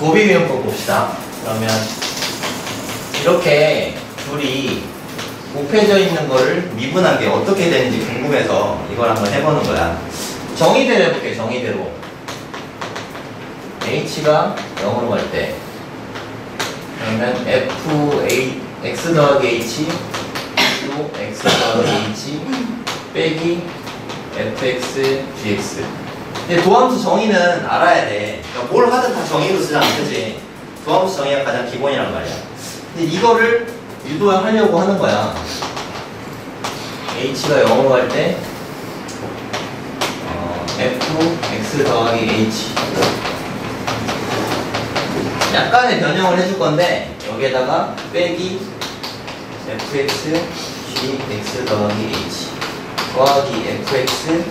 고비위험법 봅시다. 그러면 이렇게 둘이 곱해져 있는 거를 미분한 게 어떻게 되는지 궁금해서 이걸 한번 해보는 거야. 정의대로 해볼게, 정의대로. h가 0으로 갈 때. 그러면 f, a, x 더하기 h, 또 x 더하기 h, 빼기 fx, gx. 도함수 정의는 알아야 돼. 그러니까 뭘 하든 다 정의로 쓰잖아, 그지? 도함수 정의가 가장 기본이란 말이야. 근데 이거를 유도하려고 하는 거야. h가 0으로 갈 때, 어, f, x 더하기 h. 약간의 변형을 해줄 건데, 여기에다가 빼기 fx, gx 더하기 h. 더하기 fx,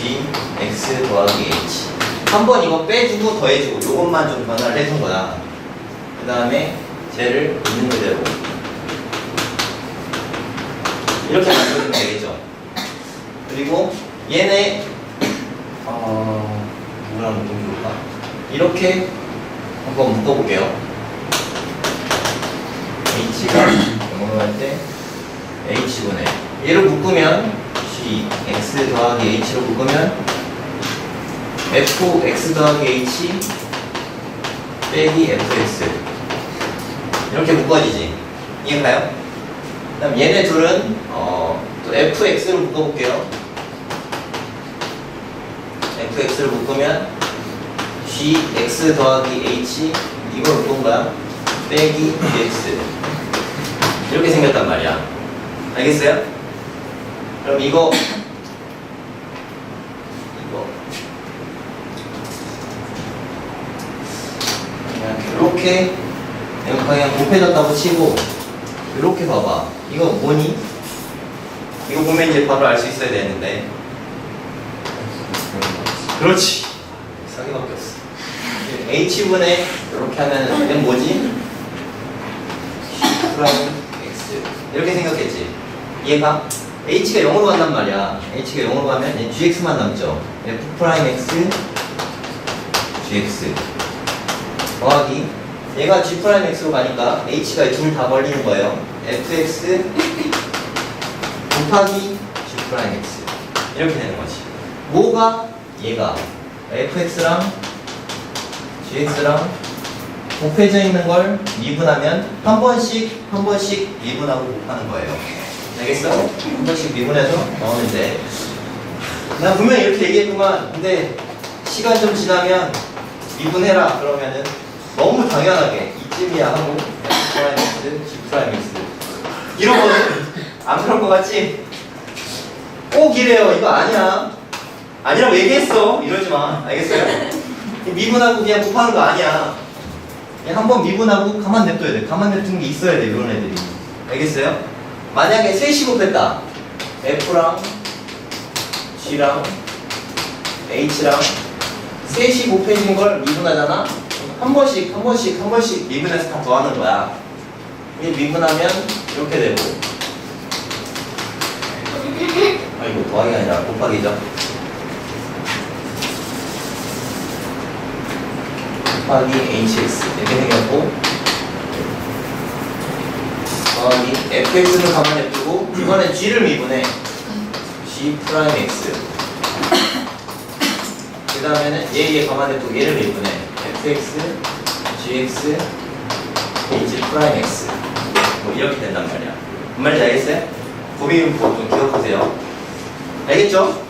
g, x 더하기 h. 한 번 이거 빼주고 더해주고, 요것만 좀 변화를 해준 거야. 그 다음에 쟤를 있는 그대로. 이렇게 만들면 되겠죠. 그리고 얘네 어 뭐랑 묶으면 좋을까? 이렇게 한번 묶어볼게요. h가 0으로 할 때 h분의 얘를 묶으면 x 더하기 h로 묶으면 f x 더하기 h 빼기 fx 이렇게 묶어지지 이해가요? 그다음 얘네 둘은 어, 또 fx로 묶어볼게요. fx를 묶으면 gx 더하기 h 이걸 묶은 거야. 빼기 dx 이렇게 생겼단 말이야. 알겠어요? 그럼 이거 이거 그냥 이렇게 이거 그냥 곱해졌다고 치고 이렇게 봐봐. 이거 뭐니? 이거 보면 이제 바로 알 수 있어야 되는데. 그렇지. 사기밖에 없어. h분의 이렇게 하면 얘는 뭐지? 프라임 x 이렇게 생각했지. 이해가? H가 0으로 간단 말이야. h가 0으로 가면 얘 gx만 남죠. f 프라임 x gx 더하기 얘가 g 프라임 x로 가니까 h가 둘 다 걸리는 거예요. fx 곱하기 g 프라임 x 이렇게 되는 거지. 뭐가 얘가 fx랑 gx랑 곱해져 있는 걸 미분하면 한 번씩 한 번씩 미분하고 곱하는 거예요. 알겠어? 한 번씩 미분해서 돼. 난 분명히 이렇게 얘기했구만. 근데 시간 좀 지나면 미분해라 그러면은 너무 당연하게 이쯤이야 하고 F 프라임 X, G 프라임 X 이러거든 안 그럴 것 같지? 꼭 이래요 이거 아니야 아니라고 얘기했어 이러지 마 알겠어요? 미분하고 그냥 곱하는 거 아니야 그냥 한번 미분하고 가만 냅둬야 돼 가만 냅두는 게 있어야 돼 이런 애들이 알겠어요? 만약에 셋이 곱했다 F랑 G랑 H랑 셋이 곱해진 걸 미분하잖아? 한 번씩, 한 번씩, 한 번씩 미분해서 다 더하는 거야. 이 미분하면 이렇게 되고. 아, 이거 더하기가 아니라 곱하기죠. 곱하기 hx 이렇게 생겼고. 더하기 fx는 가만히 냅두고, 이번엔 g를 미분해. g 프라임 x. 그 다음에는 얘, 얘 가만히 냅두고 얘를 미분해. fx, gx, h 프라임 x 뭐 이렇게 된단 말이야. 뭔 말인지 알겠어요? 고비문법 좀 기억하세요. 알겠죠?